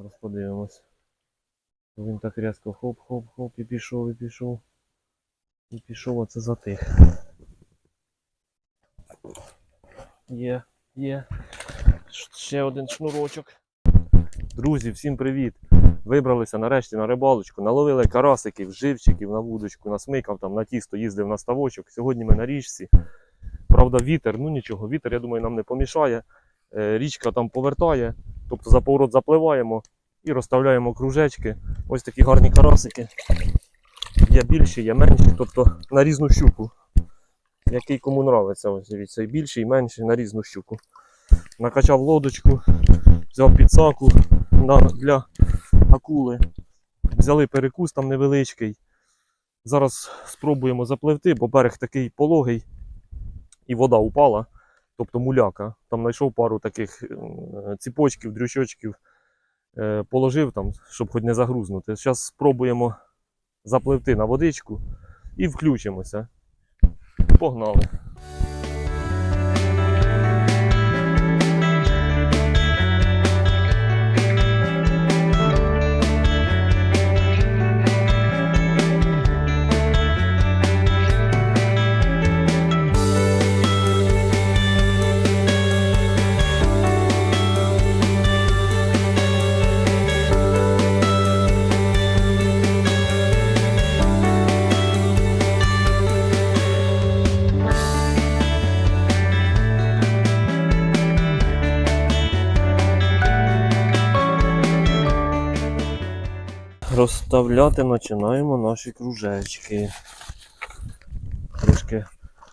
Зараз подивимось. Він так різко хоп-хоп-хоп і пішов, і пішов. І пішов, а це затих. Є, є. Ще один шнурочок. Друзі, всім привіт! Вибралися нарешті на рибалочку, наловили карасиків, живчиків на вудочку, насмикав там на тісто, їздив на ставочок. Сьогодні ми на річці. Правда, вітер, ну нічого, вітер, я думаю, нам не помішає. Е, Річка там повертає, тобто за поворот запливаємо і розставляємо кружечки. Ось такі гарні карасики. Є більші, є менші, тобто на різну щуку. Який кому нравиться, ось дивіться, і більший, і менший на різну щуку. Накачав лодочку, взяв підсаку для акули. Взяли перекус там невеличкий. Зараз спробуємо запливти, бо берег такий пологий і вода упала, тобто муляка. Там знайшов пару таких ціпочків, дрючочків, положив там, щоб хоч не загрузнути. Зараз спробуємо запливти на водичку і включимося. Погнали. Розставляти починаємо наші кружечки. Трошки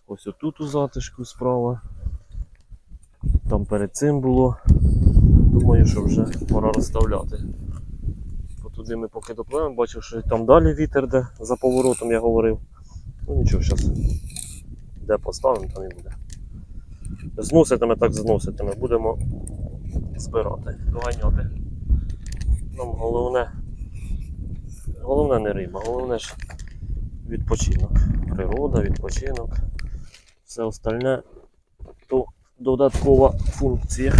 ось отут у затишку справа. Там перед цим було. Думаю, що вже пора розставляти. Туди ми поки допливемо, бачив, що там далі вітер, де за поворотом я говорив. Ну нічого, зараз де поставимо, там і буде. Зноситиме, так зноситиме. Будемо збирати, доганяти. Нам головне Головне не риба, головне ж відпочинок. Природа, відпочинок. Все остальне то додаткова функція.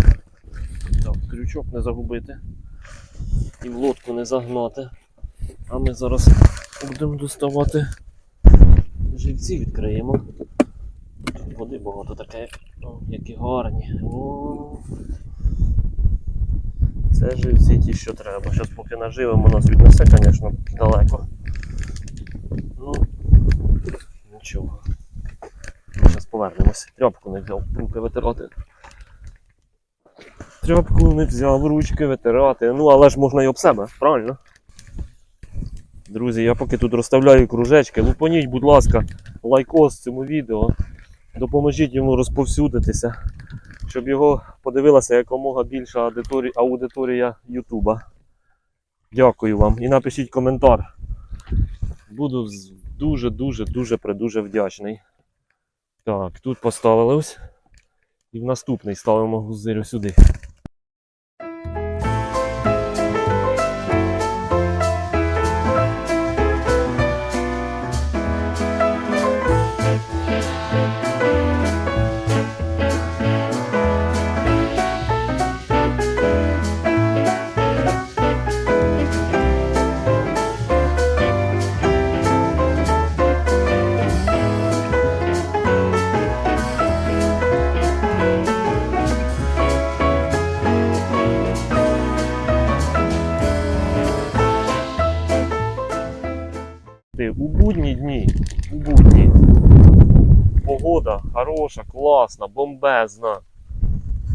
Так, крючок не загубити і в лодку не загнати. А ми зараз будемо доставати живці відкриємо. Води багато таке, які гарні. О, це живці ті, що треба. Зараз поки наживемо, нас віднесе, звісно, далеко. Ну, нічого. Зараз повернемося. Тряпку не взяв, руки витирати. Тряпку не взяв, ручки витирати. Ну, але ж можна і об себе, правильно? Друзі, я поки тут розставляю кружечки, лупаніть, будь ласка, лайкос цьому відео. Допоможіть йому розповсюдитися щоб його подивилася якомога більша аудиторія, Ютуба. Дякую вам. І напишіть коментар. Буду дуже-дуже дуже придуже вдячний. Так, тут поставили ось. І в наступний ставимо гузирю сюди. Погода хороша, класна, бомбезна.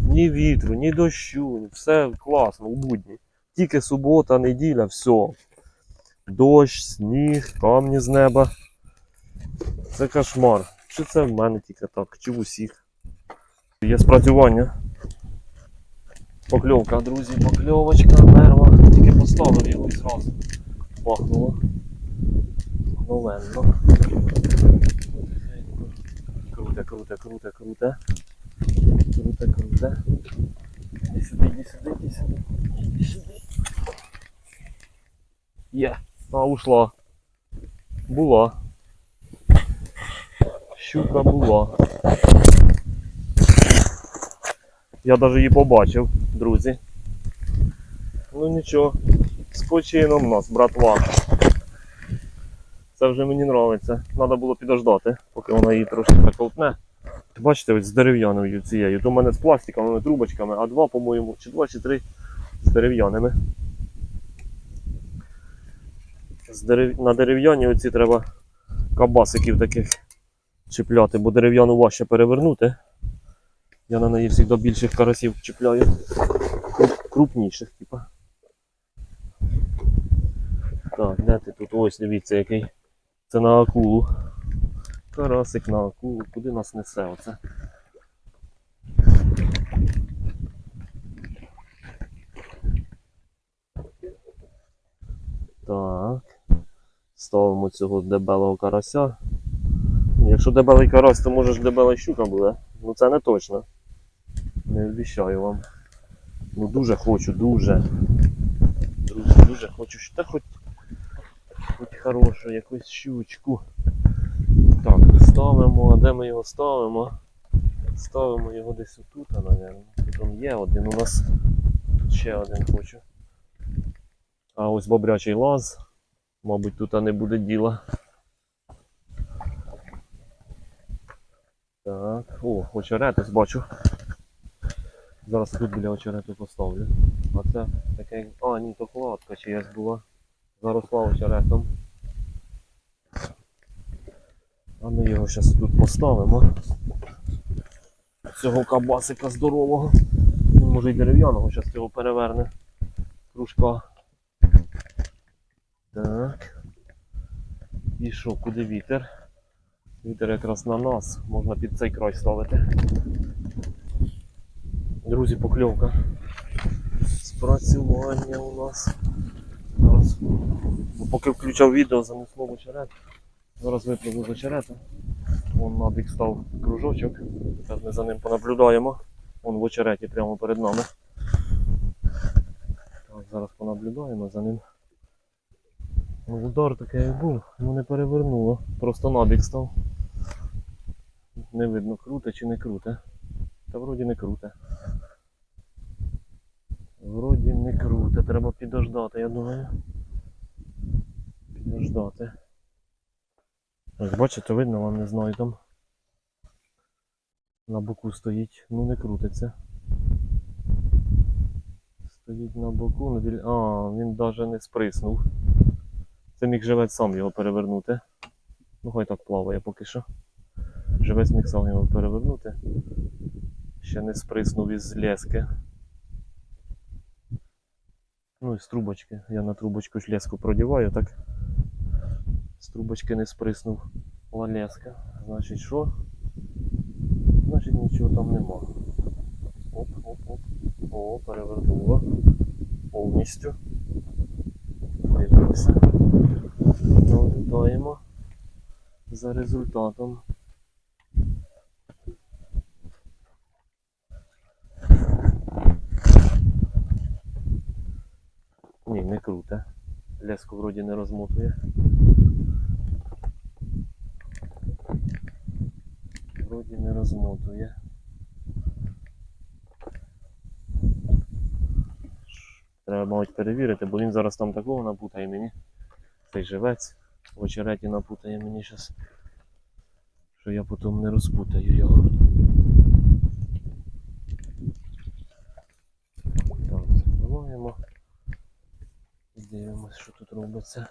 Ні вітру, ні дощу, все класно у будні. Тільки субота, неділя, все. Дощ, сніг, камні з неба. Це кошмар. Чи це в мене тільки так, чи в усіх. Є спрацювання. Покльовка, друзі, покльовочка, мерва. Тільки поставив його і зразу бахнуло. Мгновенно. Круте, круте, круте, круте. Круте, круте. Іди сюди, іди сюди, іди сюди. Іди сюди. Є. А, ушла. Була. Щука була. Я навіть її побачив, друзі. Ну нічого. З почином нас, братва. Це вже мені подобається. Треба було підождати, поки вона її трошки приколтне. Бачите, ось з дерев'яною цією. То мене з пластиковими трубочками, а два, по-моєму, чи два, чи три з дерев'яними. Дерев... На дерев'яні оці треба кабасиків таких чіпляти, бо дерев'яну важче перевернути. Я на неї завжди більших карасів чіпляю. Крупніших, типа. Так, де ти тут? Ось дивіться який. Це на акулу. Карасик на акулу. Куди нас несе оце? Так. Ставимо цього дебелого карася. Якщо дебелий карась, то може ж дебела щука буде. Ну це не точно. Не обіцяю вам. Ну дуже хочу, дуже. Друзі, дуже хочу. Та хоч, хоч хорошу якусь щучку. Так, ставимо, а де ми його ставимо? Ставимо його десь отут, мабуть. Тут є один у нас. Тут ще один хочу. А ось бобрячий лаз. Мабуть, тут не буде діла. Так, о, очеретус бачу. Зараз тут біля очерету поставлю. А це таке. А, ні, то кладка чиясь була. Заросла очеретом. А ми його зараз тут поставимо. Цього кабасика здорового. Він може й дерев'яного, зараз його переверне. Кружка. Так. І що, куди вітер? Вітер якраз на нас, можна під цей край ставити. Друзі, покльовка. Спрацювання у нас. Зараз. Бо Поки включав відео, занесло в очерет. Зараз випливу з очерета. Вон набік став кружочок. Зараз ми за ним понаблюдаємо. Вон в очереті прямо перед нами. Так, зараз понаблюдаємо за ним. Ну, Удар такий як був, ну не перевернуло. Просто набік став. Не видно, круте чи не круте. Та вроді не круте. Вроді не круте, треба підождати, я думаю. Підождати. Ось бачите, видно, вам не знаю там. На боку стоїть, ну не крутиться. Стоїть на боку, ну біль... А, він навіть не сприснув. Це міг живець сам його перевернути. Ну хай так плаває поки що. Живець міг сам його перевернути. Ще не сприснув із лески. Ну і з трубочки. Я на трубочку ж леску продіваю, так. З трубочки не сприснув леска. Значить що? Значить нічого там нема. Оп, оп, оп. О, перевернуло. Повністю. Дивимося. Наблюдаємо за результатом. Ні, не круте. Леску вроді не розмотує. Вроді не розмотує. Треба, мабуть, перевірити, бо він зараз там такого напутає мені. Цей живець в очереті напутає мені зараз. Що я потім не розпутаю його. Так, закриваємо. Дивимось, що тут робиться.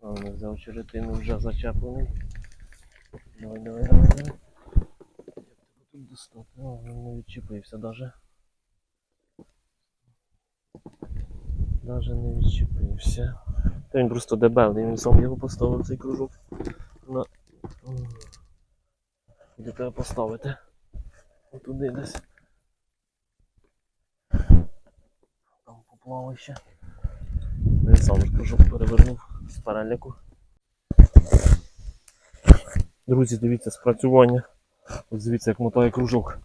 А, у нас за очеретину вже зачеплений. Давай, давай, давай, давай. Як достати? А, він не відчепився даже. Даже не відчепився. Та він просто дебелий, він сам його поставив цей кружок. На... Де треба поставити? Отуди десь. Там поплавав ще. Він сам кружок перевернув з переляку. Друзі, дивіться спрацювання. Ось дивіться, як мотає кружок.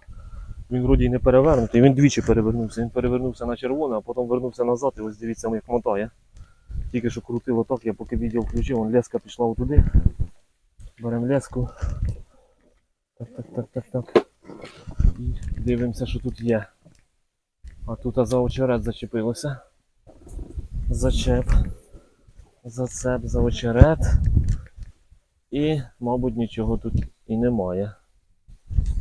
Він вроді не перевернутий, він двічі перевернувся. Він перевернувся на червоне, а потім вернувся назад і ось дивіться, як мотає. Тільки що крутило так, я поки відео включив, вон леска пішла туди. Беремо леску. Так, так, так, так, так. І дивимося, що тут є. А тут за очерет зачепилося. Зачеп. Зацеп за очерет. І, мабуть, нічого тут і немає.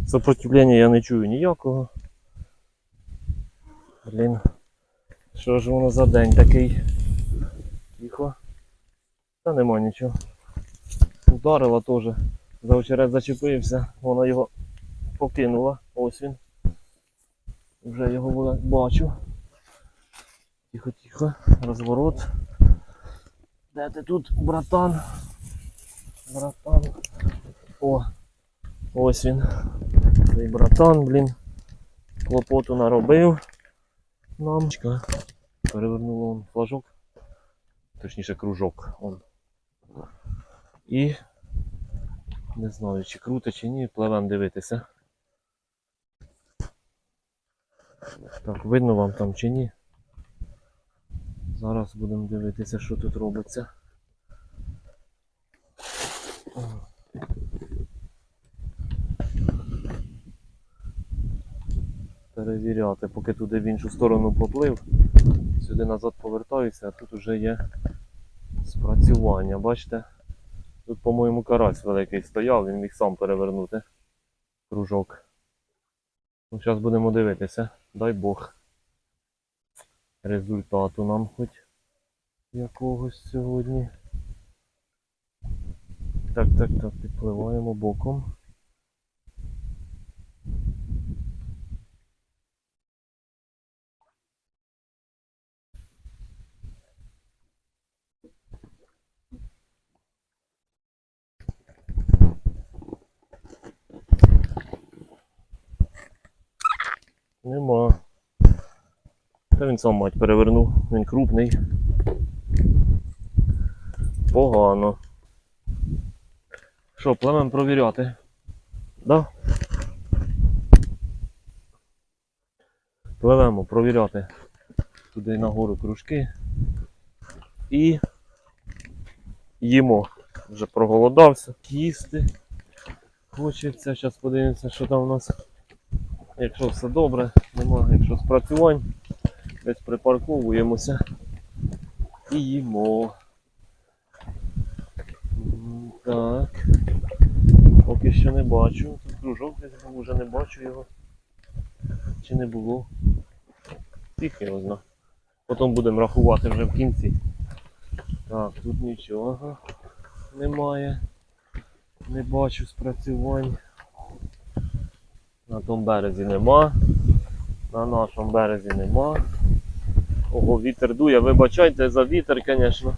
Сопротивлення я не чую ніякого. Блін. Що ж воно за день такий? Тихо. Та нема нічого. Ударила теж. За очерет зачепився, вона його покинула. Ось він. Вже його бачу. Тихо, тихо. Розворот. Де ти тут, братан? Братан. О, ось він. Цей братан, блін. Клопоту наробив. Нам. Перевернуло он флажок. Точніше кружок. Он. І не знаю, чи круто, чи ні, пливем дивитися. Так, видно вам там чи ні. Зараз будемо дивитися, що тут робиться. Перевіряти, поки туди в іншу сторону поплив. Сюди назад повертаюся, а тут вже є спрацювання. Бачите? Тут, по-моєму, карась великий стояв, він міг сам перевернути кружок. Ну, зараз будемо дивитися. Дай Бог. Результату нам хоч якогось сьогодні. Так, так, так, підпливаємо боком. Нема. Та він сам мать перевернув, він крупний. Погано. Що, племем провіряти? Да? Пливемо провіряти туди нагору кружки. І їмо. Вже проголодався. Їсти. Хочеться. Зараз подивимося, що там у нас. Якщо все добре, немає, якщо спрацювань, десь припарковуємося і їмо. Так. Поки що не бачу. Тут кружок десь був, вже не бачу його. Чи не було? Тільки його зна. Потім будемо рахувати вже в кінці. Так, тут нічого немає. Не бачу спрацювань. На тому березі нема. На нашому березі нема. Ого, вітер дує. Вибачайте за вітер, звісно.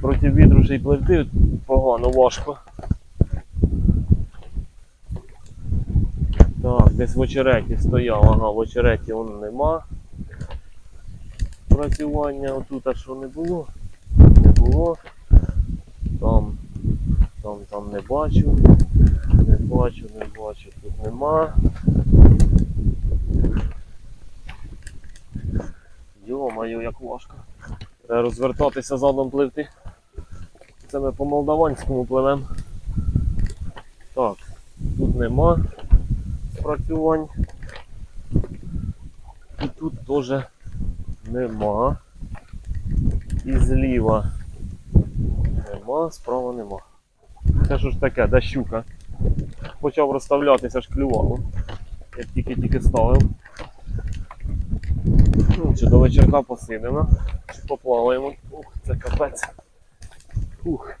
Проти вітру ще й пливти погано, важко. Так, десь в очереті стояв, ага, в очереті он нема. Працювання отут, а що не було? Не було. Там, там, там не бачу. Не бачу, не бачу, тут нема. Йо-моє, як важко. Треба розвертатися задом пливти. Це ми по молдаванському пливемо. Так, тут нема спрацювань. І тут теж нема. І зліва нема, справа нема. Це що ж таке, да щука. Почав розставлятися, аж клювало. Як тільки-тільки ставив. Ну, чи до вечірка посидимо, чи поплаваємо. Ух, це капець. Ух.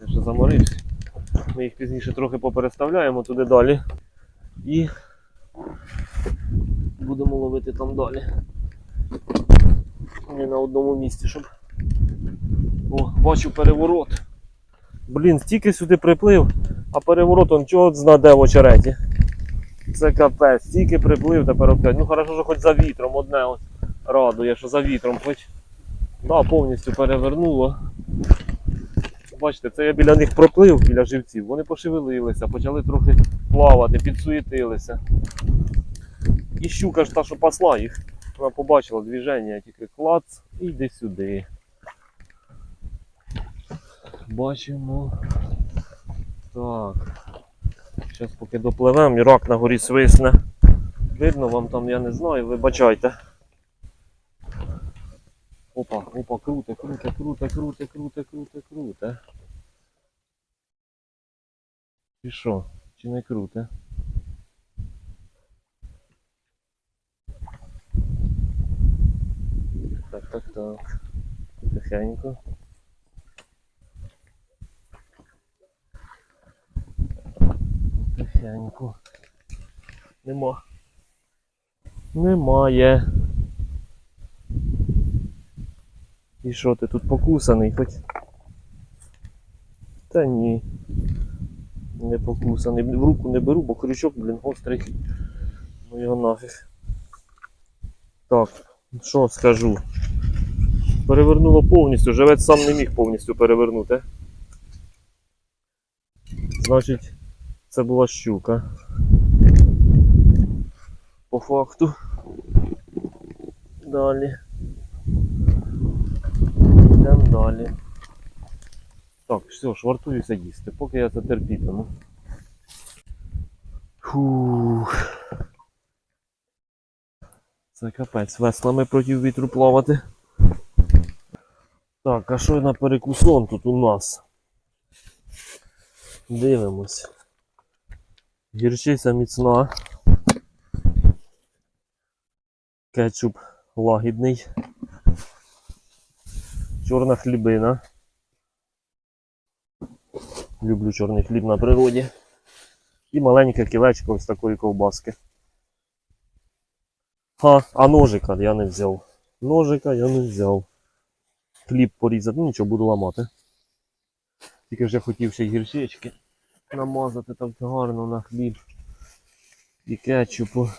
Я вже заморився. Ми їх пізніше трохи попереставляємо туди далі. І будемо ловити там далі. Не на одному місці, щоб. О, бачу переворот. Блін, стільки сюди приплив, а переворот он чого знаде в очереті. Це капець, стільки приплив тепер опять. Ну хорошо, що хоч за вітром одне от радує, що за вітром хоч. Да, повністю перевернуло. Бачите, це я біля них проплив, біля живців. Вони пошевелилися, почали трохи плавати, підсуетилися. І щука ж та, що пасла їх. Вона побачила движення, тільки клац і йди сюди. Бачимо. Так. Зараз поки допливемо, і рак на горі свисне. Видно вам там, я не знаю, вибачайте. Опа, опа, круте, круте, круте, круте, круте, круте, круте. І що? Чи не круте? Так, так, так. Тихенько. Тихенько. Нема. Немає. І що ти тут покусаний хоч? Та ні. Не покусаний. В руку не беру, бо крючок, блін, гострий. Ну його нафіг. Так, що скажу? Перевернуло повністю, живець сам не міг повністю перевернути. Значить, це була щука. По факту. Далі. Йдемо далі. Так, все, швартуюся їсти, поки я це терпітиму. Фух. Це капець, веслами проти вітру плавати. Так, а що на перекусон тут у нас? Дивимось. Гірчиця міцна. Кетчуп лагідний. Чорна хлібина. Люблю чорний хліб на природі. І маленьке кілечко ось такої ковбаски. Ха, а ножика я не взяв. Ножика я не взяв. Хліб порізати, ну нічого, буду ламати. Тільки вже хотів ще й гірчички намазати так гарно на хліб. І кетчупу.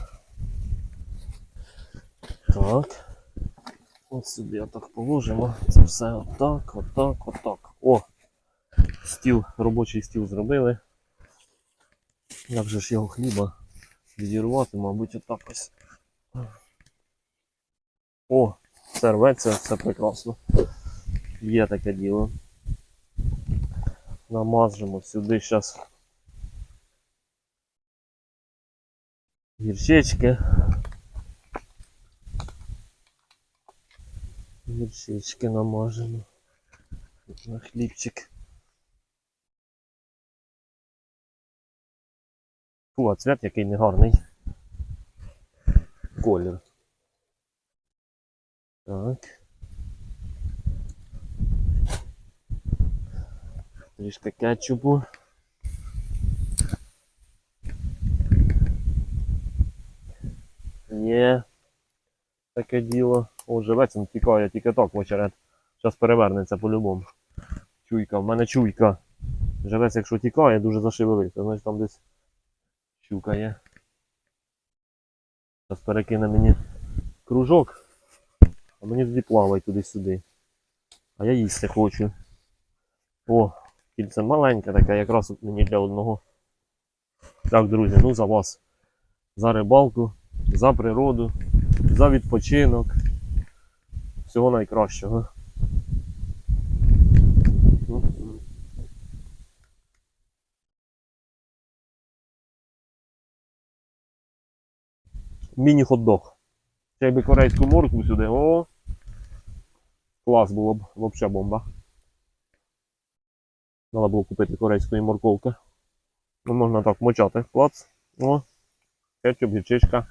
Так. Ось сюди отак положимо. Це все отак, отак, отак. О! Стіл, робочий стіл зробили. Як же ж його хліба відірвати, мабуть, отак ось. О, все рветься, все прекрасно. Є таке діло. Намажемо сюди зараз гірчички. Гірчички намажемо на хлібчик. Фу, а цвят який негарний. Колір. Так. Трішки кетчупу. Є. Таке діло. О, живець він тікає тільки так очеред. Зараз перевернеться по-любому. Чуйка, в мене чуйка. Живець, якщо тікає, дуже зашевелився, значить там десь щука є. Зараз перекине мені кружок, а мені тоді плавай туди-сюди. А я їсти хочу. О, кільце маленьке таке, якраз мені для одного. Так, друзі, ну за вас. За рибалку, за природу, за відпочинок. Всього найкращого. Міні-хот-дог. Ще якби корейську моркву сюди. О! Клас було б, взагалі бомба. Треба було купити корейської морковки. Ну, можна так мочати. Клац. О, кетчуп, гірчичка.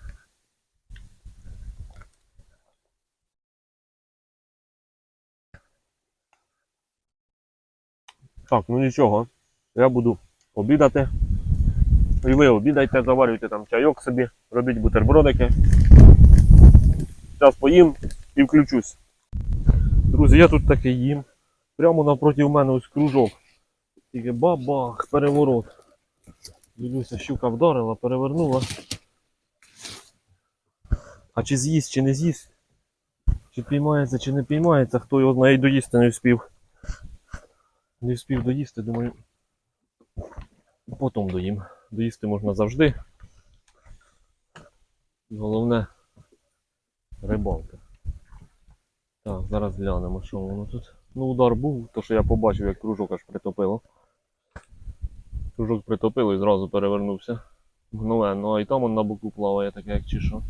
Так, ну нічого. Я буду обідати. І ви обідайте, заварюйте там чайок собі, робіть бутербродики. Зараз поїм і включусь. Друзі, я тут таки їм. Прямо навпроти мене ось кружок. Тільки бабах, переворот. Дивлюся, щука вдарила, перевернула. А чи з'їсть, чи не з'їсть? Чи піймається, чи не піймається, хто його знає, доїсти не вспів. Не вспів доїсти, думаю. Потім доїм. Доїсти можна завжди. Головне рибалка. Так, зараз глянемо, що воно тут. Ну, удар був, то що я побачив, як кружок аж притопило. Кружок притопило і зразу перевернувся. Мгновенно, а і там он на боку плаває, таке як чи що.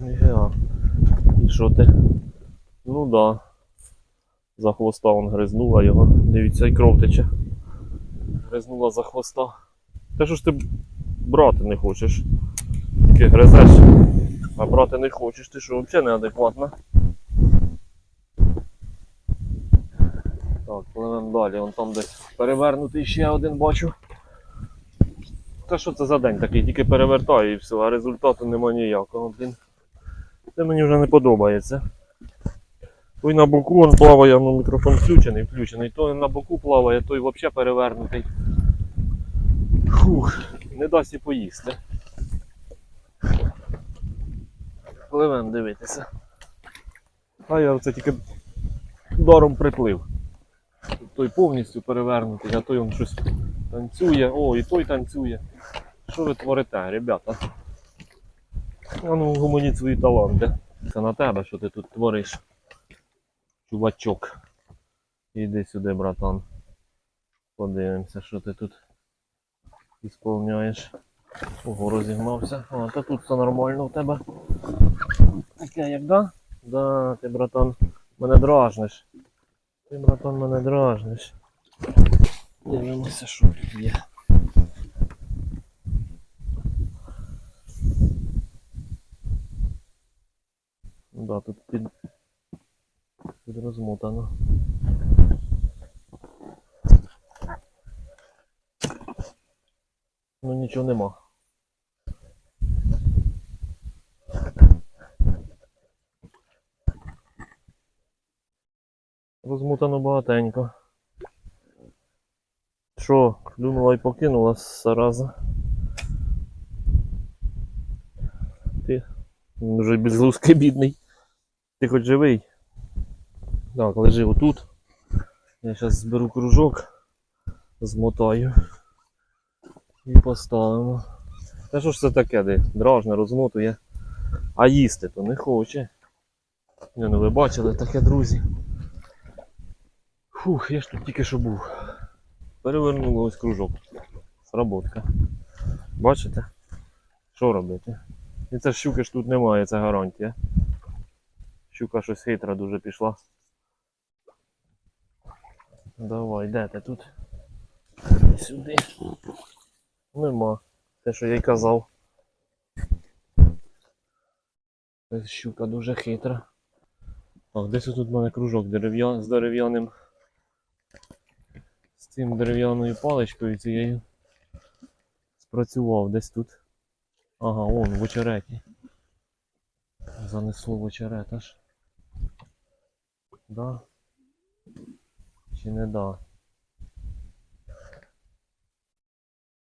Ніфіга. І що ти? Ну да. За хвоста он гризнула його. Дивіться, і кров тече. Гризнула за хвоста. Та що ж ти брати не хочеш? Тільки гризеш, а брати не хочеш, ти що взагалі неадекватна. Так, пливемо далі, вон там десь перевернутий ще один бачу. Та що це за день такий, тільки перевертаю і все, а результату нема ніякого, блін. Це мені вже не подобається. Той на боку он плаває, ну мікрофон включений, включений. Той на боку плаває, той взагалі перевернутий. Фух, не дасть і поїсти. Пливем дивитися. А я це тільки даром приплив. Той повністю перевернутий, а той он щось танцює. О, і той танцює. Що ви творите, ребята? А ну гуманіть свої таланти. Це на тебе, що ти тут твориш. Чувачок. Іди сюди, братан. Подивимося, що ти тут ісполняєш. Ого, розігнався. А, та тут все нормально у тебе. Таке як да? Да, ти, братан, мене дражниш. Ти, братан, мене дражниш. Дивимося, що тут є. Да, тут під, під розмотано. Ну нічого нема. Розмутано багатенько. Що, клюнула і покинула зараза. Ти вже безглузкий бідний. Ти хоч живий? Так, лежи отут. Я зараз зберу кружок, змотаю і поставимо. Та що ж це таке, де дражне розмотує, а їсти то не хоче. Не, ну ви бачили таке, друзі. Фух, я ж тут тільки що був. Перевернуло ось кружок. Сработка. Бачите? Що робити? І це щуки ж тут немає, це гарантія. Щука щось хитра дуже пішла. Давай, де ти тут? Сюди. Нема. Те, що я й казав. Щука дуже хитра. Так, десь тут в мене кружок дерев'я... з дерев'яним. З цим дерев'яною паличкою цією. Спрацював десь тут. Ага, он в очереті. Занесло в очерет аж. Да? Чи не да?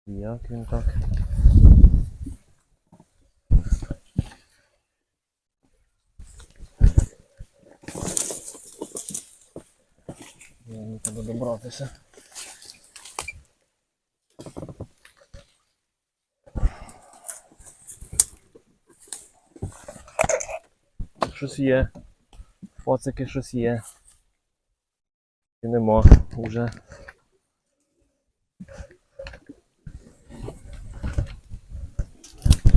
Як він так? Мені треба добратися. Щось є. Пацики щось є. І нема уже.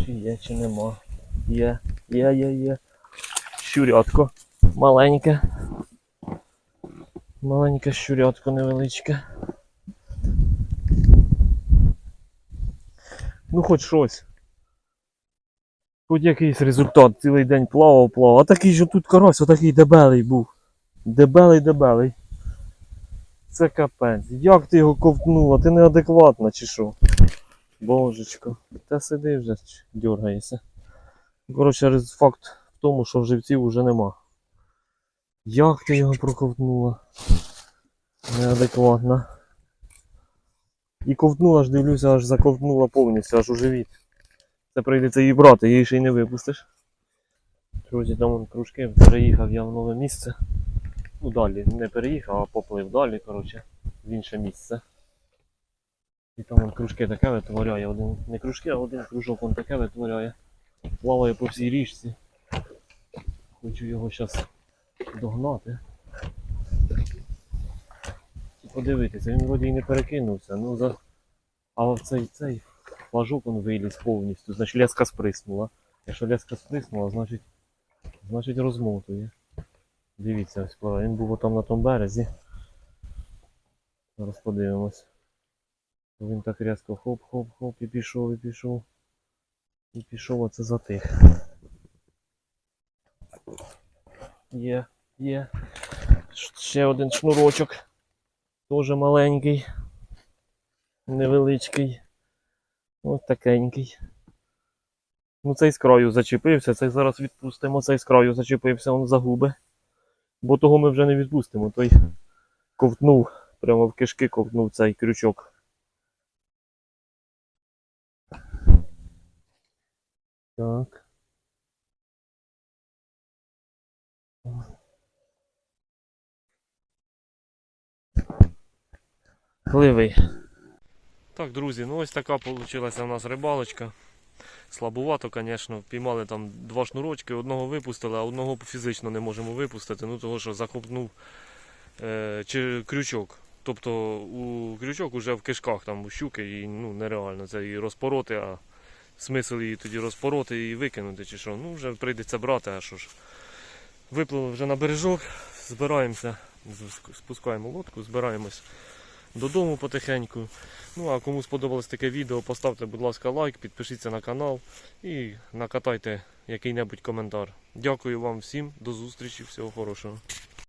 Чи є, чи нема. Є, є, є, є. Щурятко. Маленьке. Маленьке щурятко невеличке. Ну хоч щось. Хоч якийсь результат, цілий день плавав, плавав. А такий же тут карась, отакий дебелий був. Дебелий, дебелий. Це капець. Як ти його ковтнула? Ти неадекватна чи що? Божечко. Та сиди вже, дергаєшся. Коротше, факт в тому, що живців вже нема. Як ти його проковтнула? Неадекватна. І ковтнула ж, дивлюся, аж заковтнула повністю, аж у живіт. Це прийдеться її брати, її ще й не випустиш. Друзі, там вон кружки, переїхав я в нове місце. Ну далі, не переїхав, а поплив далі, коротше, в інше місце. І там вон кружки таке витворяє, один, не кружки, а один кружок вон таке витворяє. плаває по всій річці. Хочу його зараз догнати. І подивитися, він вроді і не перекинувся, ну за. А в цей цей флажок він виліз повністю, значить леска сприснула. Якщо леска сприснула, значить, значить розмотує. Дивіться, ось пливе. він був там на тому березі. Зараз подивимось. Він так різко хоп-хоп-хоп і пішов, і пішов. І пішов оце затих. Є, є. Ще один шнурочок. Теж маленький. Невеличкий. Ось такенький. Ну цей з краю зачепився, цей зараз відпустимо, цей з краю зачепився, он загуби. Бо того ми вже не відпустимо. Той ковтнув, прямо в кишки ковтнув цей крючок. Так. Пливий. Так, друзі, ну ось така вийшла у нас рибалочка. Слабувато, звісно, піймали там два шнурочки, одного випустили, а одного фізично не можемо випустити, ну того що захопнув е, чи крючок. Тобто у крючок уже в кишках там у щуки і ну, нереально це і розпороти, а смисл її тоді розпороти і викинути чи що. Ну вже прийдеться брати, а що ж. Випливли вже на бережок, збираємося, спускаємо лодку, збираємось додому потихеньку. Ну а кому сподобалось таке відео, поставте, будь ласка, лайк, підпишіться на канал і накатайте який-небудь коментар. Дякую вам всім, до зустрічі, всього хорошого.